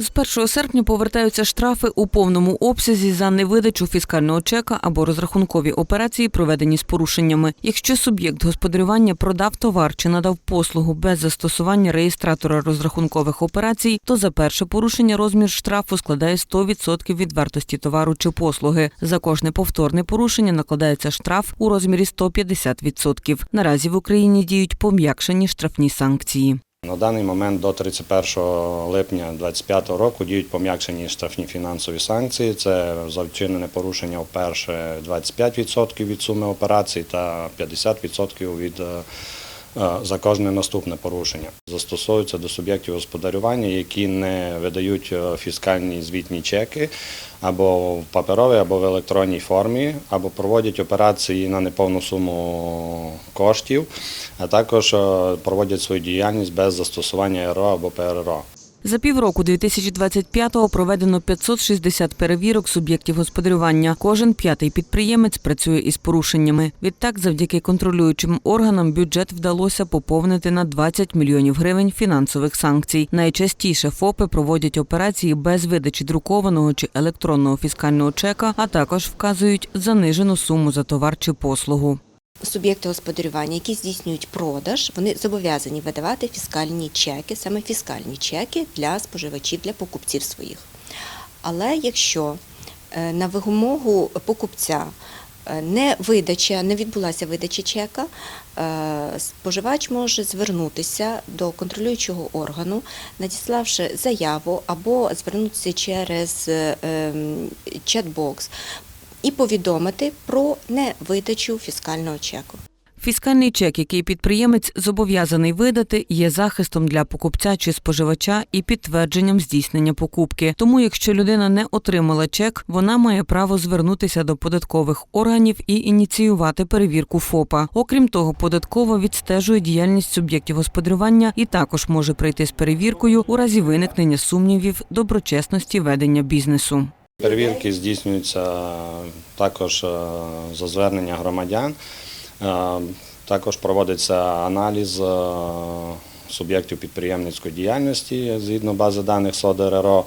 З 1 серпня повертаються штрафи у повному обсязі за невидачу фіскального чека або розрахункові операції, проведені з порушеннями. Якщо суб'єкт господарювання продав товар чи надав послугу без застосування реєстратора розрахункових операцій, то за перше порушення розмір штрафу складає 100% від вартості товару чи послуги. За кожне повторне порушення накладається штраф у розмірі 150%. Наразі в Україні діють пом'якшені штрафні санкції. На даний момент до 31 липня 2025 року діють пом'якшені штрафні фінансові санкції. Це за вчинене порушення вперше 25% від суми операцій та 50% від е, за кожне наступне порушення. Застосовуються до суб'єктів господарювання, які не видають е, фіскальні звітні чеки або в паперовій, або в електронній формі, або проводять операції на неповну суму коштів, а також е, проводять свою діяльність без застосування РО або ПРРО. За півроку 2025-го проведено 560 перевірок суб'єктів господарювання. Кожен п'ятий підприємець працює із порушеннями. Відтак, завдяки контролюючим органам, бюджет вдалося поповнити на 20 мільйонів гривень фінансових санкцій. Найчастіше ФОПи проводять операції без видачі друкованого чи електронного фіскального чека, а також вказують занижену суму за товар чи послугу. Суб'єкти господарювання, які здійснюють продаж, вони зобов'язані видавати фіскальні чеки, саме фіскальні чеки для споживачів, для покупців своїх. Але якщо е, на вимогу покупця е, не видача, не відбулася видача чека, е, споживач може звернутися до контролюючого органу, надіславши заяву або звернутися через ем, чат-бокс і повідомити про невидачу фіскального чеку. Фіскальний чек, який підприємець зобов'язаний видати, є захистом для покупця чи споживача і підтвердженням здійснення покупки. Тому, якщо людина не отримала чек, вона має право звернутися до податкових органів і ініціювати перевірку ФОПа. Окрім того, податкова відстежує діяльність суб'єктів господарювання і також може прийти з перевіркою у разі виникнення сумнівів доброчесності ведення бізнесу. Перевірки здійснюються також е, за звернення громадян. Е, Також проводиться аналіз е, суб'єктів підприємницької діяльності згідно бази даних СОДРРО.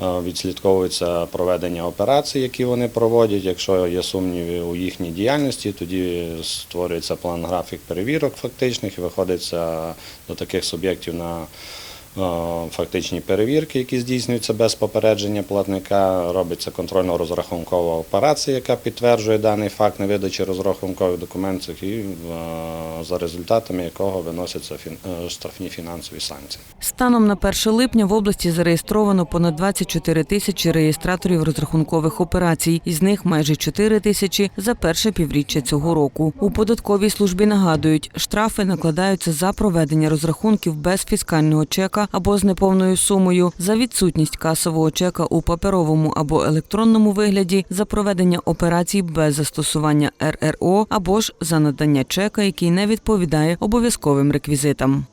Відслідковується проведення операцій, які вони проводять. Якщо є сумніви у їхній діяльності, тоді створюється план графік перевірок фактичних і виходиться до таких суб'єктів на фактичні перевірки, які здійснюються без попередження платника. Робиться контрольно-розрахункова операція, яка підтверджує даний факт невидачі розрахункових документів, і е, за результатами якого виносяться е, штрафні фінансові санкції. Станом на 1 липня в області зареєстровано понад 24 тисячі реєстраторів розрахункових операцій, із них майже 4 тисячі за перше півріччя цього року. У податковій службі нагадують, штрафи накладаються за проведення розрахунків без фіскального чека або з неповною сумою, за відсутність касового чека у паперовому або електронному вигляді, за проведення операцій без застосування РРО або ж за надання чека, який не відповідає обов'язковим реквізитам.